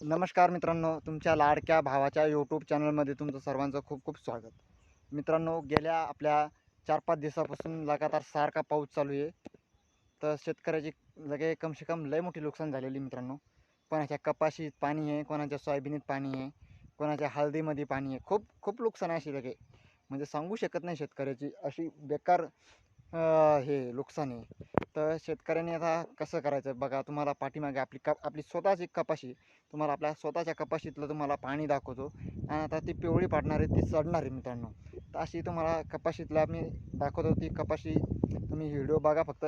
नमस्कार मित्रांनो तुमच्या लाडक्या भावाच्या यूट्यूब चॅनलमध्ये तुमचं सर्वांचं खूप खूप स्वागत. मित्रांनो गेल्या आपल्या चार पाच दिवसापासून लगातार सारखा पाऊस चालू आहे. तर शेतकऱ्याची लगे कमसे कम लय मोठी नुकसान झालेली मित्रांनो. कोणाच्या कपाशीत पाणी आहे कोणाच्या सोयाबीनीत पाणी आहे कोणाच्या हळदीमध्ये पाणी आहे. खूप खूप नुकसान आहे अशी लगे. म्हणजे सांगू शकत नाही शेतकऱ्याची अशी बेकार हे नुकसान आहे. तर शेतकऱ्यांनी आता कसं करायचं? बघा तुम्हाला पाठीमागे आपली कप आपली स्वतःची कपाशी तुम्हाला आपल्या स्वतःच्या कपाशीतलं तुम्हाला पाणी दाखवतो. आणि आता ती पिवळी पाडणार आहे ती चढणार आहे मित्रांनो. तर अशी तुम्हाला कपाशीतला मी दाखवतो ती कपाशी तुम्ही व्हिडिओ बघा फक्त.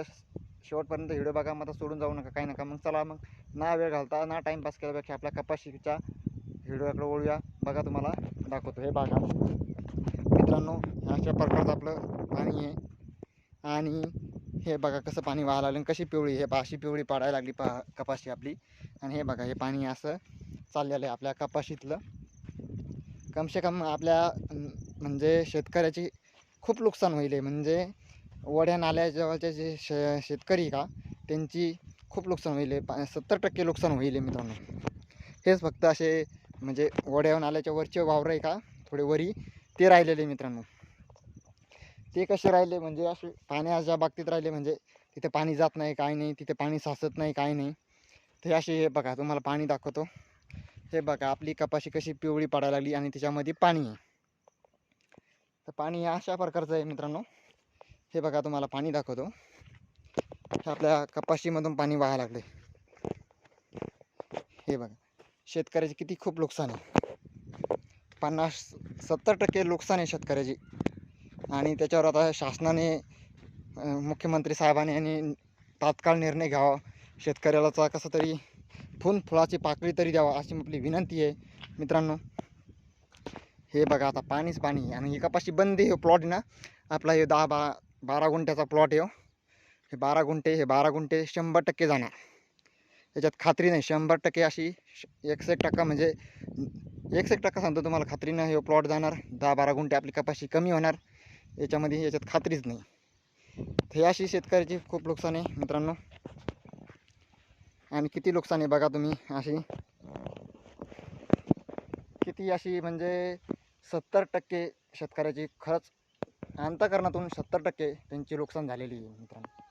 शेवटपर्यंत व्हिडिओ बघा मग सोडून जाऊ नका काही नका. मग चला मग ना वेळ घालता ना टाईमपास केल्यापेक्षा आपल्या कपाशीच्या व्हिडिओकडे ओळूया बघा तुम्हाला दाखवतो. हे बघा. मित्रांनो अशा प्रकारचं आपलं पाणी आहे. आणि हे बघा कसं पाणी व्हायला लागलं कशी पिवळी हे पहा अशी पिवळी पाडायला लागली पा कपाशी आपली आणि हे बघा हे पाणी असं चाललेलं आहे आपल्या कपाशीतलं कमसे कम आपल्या म्हणजे शेतकऱ्याची खूप नुकसान होईल आहे. म्हणजे वड्या नाल्याजवळचे जे श शेतकरी का त्यांची खूप नुकसान होईल आहे. पा सत्तर टक्के नुकसान होईल आहे मित्रांनो हेच फक्त असे म्हणजे वड्या नाल्याच्या वरचे वावर आहे का थोडे वरी ते राहिलेले मित्रांनो ते कसे राहिले? म्हणजे असे पाण्याच्या बाबतीत राहिले म्हणजे तिथे पाणी जात नाही काय नाही तिथे पाणी साचत नाही काय नाही. ते असे हे बघा तुम्हाला पाणी दाखवतो. हे बघा आपली कपाशी कशी पिवळी पडायला लागली आणि त्याच्यामध्ये पाणी आहे. तर पाणी हे अशा प्रकारचं आहे मित्रांनो. हे बघा तुम्हाला पाणी दाखवतो. हे आपल्या कपाशीमधून पाणी वाहायला लागले. हे बघा शेतकऱ्याचे किती खूप नुकसान आहे. पन्नास सत्तर टक्के नुकसान आहे शेतकऱ्याची. आणि त्याच्यावर आता शासनाने मुख्यमंत्री साहेबांनी यांनी तात्काळ निर्णय घ्यावा. शेतकऱ्याला कसं तरी फुल फुलाची पाकळी तरी द्यावा अशी आपली विनंती आहे मित्रांनो. हे बघा आता पाणीच पाणी आहे. आणि ही कपाशी बंदी हे प्लॉट आहे ना. आपला हे दहा बा बारा गुंठ्याचा प्लॉट आहे हो. हे. बारा गुंठे हे बारा गुंठे शंभर टक्के जाणार. याच्यात खात्री नाही. शंभर टक्के अशी श- एकशे एक टक्का म्हणजे एकशे एक टक्का सांगतो तुम्हाला खात्रीनं हे हो प्लॉट जाणार. दहा बारा गुंठे आपली कपाशी कमी होणार. याच्यामध्ये याच्यात खात्रीच नाही. तर हे अशी शेतकऱ्याची खूप नुकसान आहे मित्रांनो. आणि किती नुकसान आहे बघा तुम्ही अशी. किती अशी म्हणजे सत्तर टक्के शेतकऱ्याची खरंच अंतकरणातून सत्तर टक्के त्यांची नुकसान झालेली आहे मित्रांनो.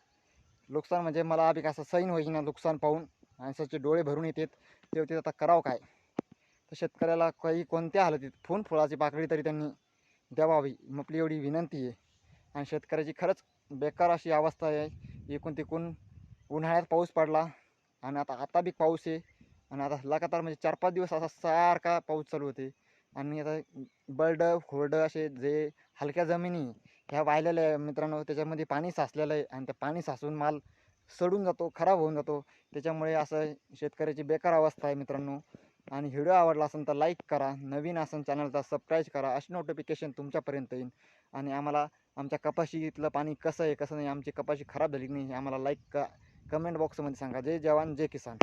नुकसान म्हणजे मला अभि असं सैन होईना नुकसान पाहून माणसाचे डोळे भरून येतात. तेव्हा ते आता करावं काय? तर शेतकऱ्याला काही कोणत्या हालतीत फोन फुलाची पाकळी तरी त्यांनी द्यावावी. आपली एवढी विनंती आहे. आणि शेतकऱ्याची खरंच बेकार अशी अवस्था आहे. एकूण तिकून उन्हाळ्यात पाऊस पडला आणि आता आता बी पाऊस आहे. आणि आता लगातार म्हणजे चार पाच दिवस असा सारखा पाऊस चालू होते. आणि आता बर्ड खोरडं असे जे हलक्या जमिनी ह्या वाहिलेल्या आहे मित्रांनो त्याच्यामध्ये पाणी साचलेलं आहे आणि ते पाणी साचून माल सडून जातो खराब होऊन जातो. त्याच्यामुळे असं शेतकऱ्याची बेकार अवस्था आहे मित्रांनो. आणि व्हिडिओ आवडला असेल तर लाईक करा नवीन असेल चॅनलचा सबस्क्राईब करा अशी नोटिफिकेशन तुमच्यापर्यंत येईल आणि आम्हाला आमच्या कपाशीतलं पाणी कसं आहे कसं नाही आमची कपाशी खराब झाली की नाही हे आम्हाला लाईक का कमेंट बॉक्समध्ये सांगा. जय जवान जय किसान.